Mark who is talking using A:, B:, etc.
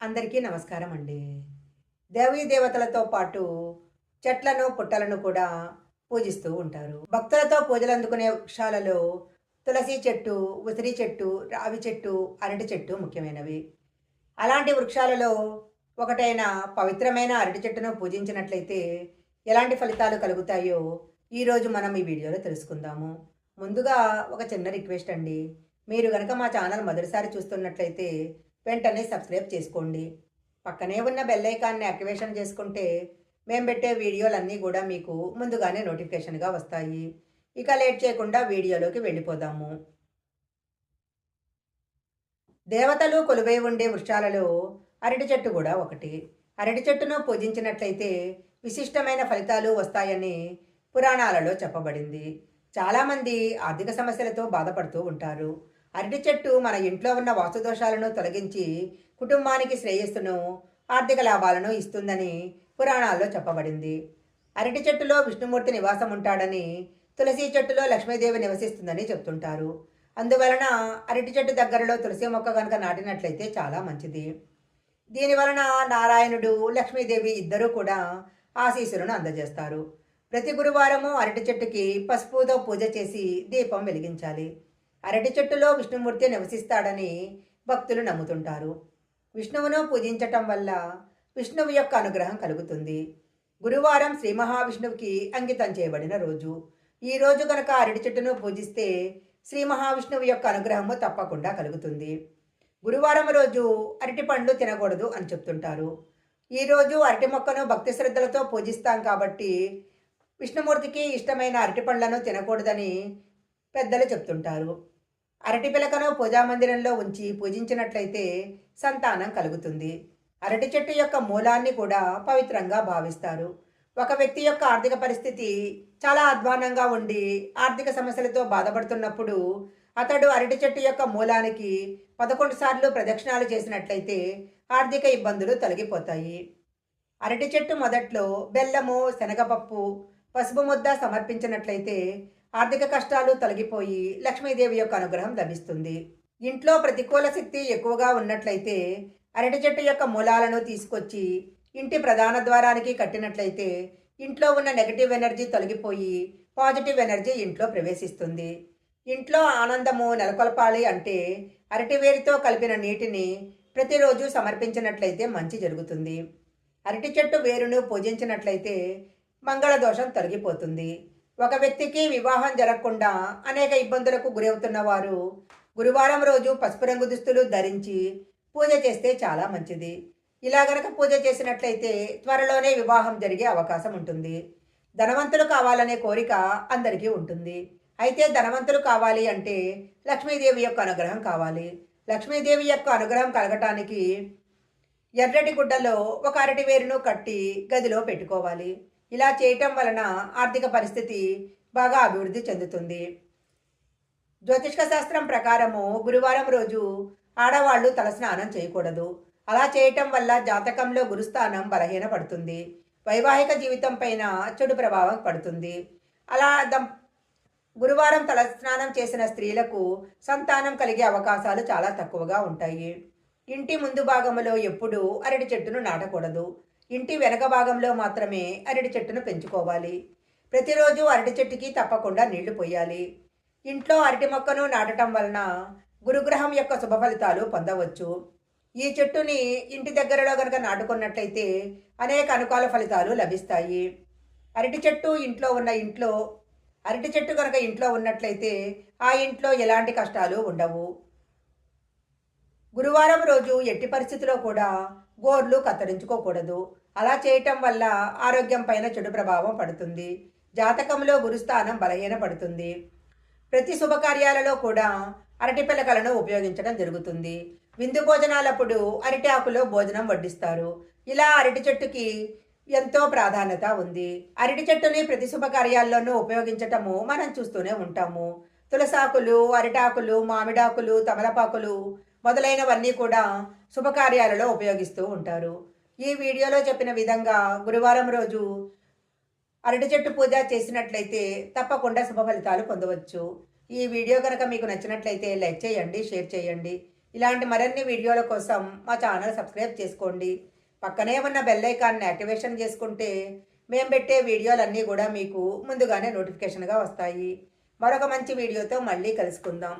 A: అందరికీ నమస్కారం అండి. దేవీ దేవతలతో పాటు చెట్లను పుట్టలను కూడా పూజిస్తూ ఉంటారు. భక్తులతో పూజలు అందుకునే వృక్షాలలో తులసి చెట్టు ఉసిరి చెట్టు రావి చెట్టు అరటి చెట్టు ముఖ్యమైనవి. అలాంటి వృక్షాలలో ఒకటైన పవిత్రమైన అరటి చెట్టును పూజించినట్లయితే ఎలాంటి ఫలితాలు కలుగుతాయో ఈరోజు మనం ఈ వీడియోలో తెలుసుకుందాము. ముందుగా ఒక చిన్న రిక్వెస్ట్ అండి. మీరు కనుక మా ఛానల్ మొదటిసారి చూస్తున్నట్లయితే వెంటనే సబ్స్క్రైబ్ చేసుకోండి. పక్కనే ఉన్న బెల్ ఐకాన్ని యాక్టివేషన్ చేసుకుంటే మేము పెట్టే వీడియోలన్నీ కూడా మీకు ముందుగానే నోటిఫికేషన్గా వస్తాయి. ఇక లేట్ చేయకుండా వీడియోలోకి వెళ్ళిపోదాము. దేవతలు కొలువై ఉండే వృక్షాలలో అరటి చెట్టు కూడా ఒకటి. అరటి చెట్టును పూజించినట్లయితే విశిష్టమైన ఫలితాలు వస్తాయని పురాణాలలో చెప్పబడింది. చాలామంది ఆర్థిక సమస్యలతో బాధపడుతూ ఉంటారు. అరటి చెట్టు మన ఇంట్లో ఉన్న వాస్తుదోషాలను తొలగించి కుటుంబానికి శ్రేయస్సును ఆర్థిక లాభాలను ఇస్తుందని పురాణాల్లో చెప్పబడింది. అరటి చెట్టులో విష్ణుమూర్తి నివాసం ఉంటాడని తులసి చెట్టులో లక్ష్మీదేవి నివసిస్తుందని చెప్తుంటారు. అందువలన అరటి చెట్టు దగ్గరలో తులసి మొక్క కనుక నాటినట్లయితే చాలా మంచిది. దీని వలన నారాయణుడు లక్ష్మీదేవి ఇద్దరూ కూడా ఆశీస్సులను అందజేస్తారు. ప్రతి గురువారము అరటి చెట్టుకి పసుపుతో పూజ చేసి దీపం వెలిగించాలి. అరటి చెట్టులో విష్ణుమూర్తి నివసిస్తాడని భక్తులు నమ్ముతుంటారు. విష్ణువును పూజించటం వల్ల విష్ణువు యొక్క అనుగ్రహం కలుగుతుంది. గురువారం శ్రీ మహావిష్ణువుకి అంకితం చేయబడిన రోజు. ఈ రోజు కనుక అరటి చెట్టును పూజిస్తే శ్రీ మహావిష్ణువు యొక్క అనుగ్రహము తప్పకుండా కలుగుతుంది. గురువారం రోజు అరటి పండ్లు తినకూడదు అని చెప్తుంటారు. ఈ రోజు అరటి మొక్కను భక్తి శ్రద్ధలతో పూజిస్తాం కాబట్టి విష్ణుమూర్తికి ఇష్టమైన అరటి పండ్లను తినకూడదని పెద్దలు చెప్తుంటారు. అరటి పిలకను పూజామందిరంలో ఉంచి పూజించినట్లయితే సంతానం కలుగుతుంది. అరటి చెట్టు యొక్క మూలాన్ని కూడా పవిత్రంగా భావిస్తారు. ఒక వ్యక్తి యొక్క ఆర్థిక పరిస్థితి చాలా అధ్వానంగా ఉండి ఆర్థిక సమస్యలతో బాధపడుతున్నప్పుడు అతడు అరటి చెట్టు యొక్క మూలానికి పదకొండు సార్లు ప్రదక్షిణాలు చేసినట్లయితే ఆర్థిక ఇబ్బందులు తొలగిపోతాయి. అరటి చెట్టు మొదట్లో బెల్లము శనగపప్పు పసుపు ముద్ద సమర్పించినట్లయితే ఆర్థిక కష్టాలు తొలగిపోయి లక్ష్మీదేవి యొక్క అనుగ్రహం లభిస్తుంది. ఇంట్లో ప్రతికూల శక్తి ఎక్కువగా ఉన్నట్లయితే అరటి చెట్టు యొక్క మూలాలను తీసుకొచ్చి ఇంటి ప్రధాన ద్వారానికి కట్టినట్లయితే ఇంట్లో ఉన్న నెగటివ్ ఎనర్జీ తొలగిపోయి పాజిటివ్ ఎనర్జీ ఇంట్లో ప్రవేశిస్తుంది. ఇంట్లో ఆనందము నెలకొల్పాలి అంటే అరటి వేరుతో కలిపిన నీటిని ప్రతిరోజు సమర్పించినట్లయితే మంచి జరుగుతుంది. అరటి చెట్టు వేరును పూజించినట్లయితే మంగళ దోషం తొలగిపోతుంది. ఒక వ్యక్తికి వివాహం జరగకుండా అనేక ఇబ్బందులకు గురవుతున్న వారు గురువారం రోజు పసుపు రంగు దుస్తులు ధరించి పూజ చేస్తే చాలా మంచిది. ఇలా గనక పూజ చేసినట్లయితే త్వరలోనే వివాహం జరిగే అవకాశం ఉంటుంది. ధనవంతులు కావాలనే కోరిక అందరికీ ఉంటుంది. అయితే ధనవంతులు కావాలి అంటే లక్ష్మీదేవి యొక్క అనుగ్రహం కావాలి. లక్ష్మీదేవి యొక్క అనుగ్రహం కలగటానికి ఎర్రటి గుడ్డలో ఒక అరటి వేరును కట్టి గదిలో పెట్టుకోవాలి. ఇలా చేయటం వలన ఆర్థిక పరిస్థితి బాగా అభివృద్ధి చెందుతుంది. జ్యోతిష్క శాస్త్రం ప్రకారము గురువారం రోజు ఆడవాళ్ళు తలస్నానం చేయకూడదు. అలా చేయటం వల్ల జాతకంలో గురుస్థానం బలహీన పడుతుంది వైవాహిక జీవితం పైన చెడు ప్రభావం పడుతుంది. అలా దం గురువారం తలస్నానం చేసిన స్త్రీలకు సంతానం కలిగే అవకాశాలు చాలా తక్కువగా ఉంటాయి. ఇంటి ముందు భాగంలో ఎప్పుడూ అరటి చెట్టును నాటకూడదు. ఇంటి వెనక భాగంలో మాత్రమే అరటి చెట్టును పెంచుకోవాలి. ప్రతిరోజు అరటి చెట్టుకి తప్పకుండా నీళ్ళు పోయాలి. ఇంట్లో అరటి మొక్కను నాటడం వలన గురుగ్రహం యొక్క శుభ ఫలితాలు పొందవచ్చు. ఈ చెట్టుని ఇంటి దగ్గరలో కనుక నాటుకున్నట్లయితే అనేక అనుకూల ఫలితాలు లభిస్తాయి. అరటి చెట్టు ఇంట్లో ఉన్న ఇంట్లో అరటి చెట్టు కనుక ఇంట్లో ఉన్నట్లయితే ఆ ఇంట్లో ఎలాంటి కష్టాలు ఉండవు. గురువారం రోజు ఎట్టి పరిస్థితిలో కూడా గోర్లు కత్తిరించుకోకూడదు. అలా చేయటం వల్ల ఆరోగ్యం పైన చెడు ప్రభావం పడుతుంది. జాతకంలో గురుస్థానం బలహీన పడుతుంది. ప్రతి శుభకార్యాలలో కూడా అరటి పిలకలను ఉపయోగించడం జరుగుతుంది. విందు భోజనాలప్పుడు అరటి ఆకులో భోజనం వడ్డిస్తారు. ఇలా అరటి చెట్టుకి ఎంతో ప్రాధాన్యత ఉంది. అరటి చెట్టుని ప్రతి శుభకార్యాల్లోనూ ఉపయోగించటము మనం చూస్తూనే ఉంటాము. తులసాకులు అరిటాకులు మామిడాకులు తమలపాకులు మొదలైనవన్నీ కూడా శుభకార్యాలలో ఉపయోగిస్తూ ఉంటారు. ఈ వీడియోలో చెప్పిన విధంగా గురువారం రోజు అరటి చెట్టు పూజ చేసినట్లయితే తప్పకుండా శుభ ఫలితాలు పొందవచ్చు. ఈ వీడియో కనుక మీకు నచ్చినట్లయితే లైక్ చేయండి షేర్ చేయండి. ఇలాంటి మరిన్ని వీడియోల కోసం మా ఛానల్ సబ్స్క్రైబ్ చేసుకోండి. పక్కనే ఉన్న బెల్ ఐకాన్ని యాక్టివేషన్ చేసుకుంటే మేము పెట్టే వీడియోలన్నీ కూడా మీకు ముందుగానే నోటిఫికేషన్గా వస్తాయి. మరొక మంచి వీడియోతో మళ్ళీ కలుసుకుందాం.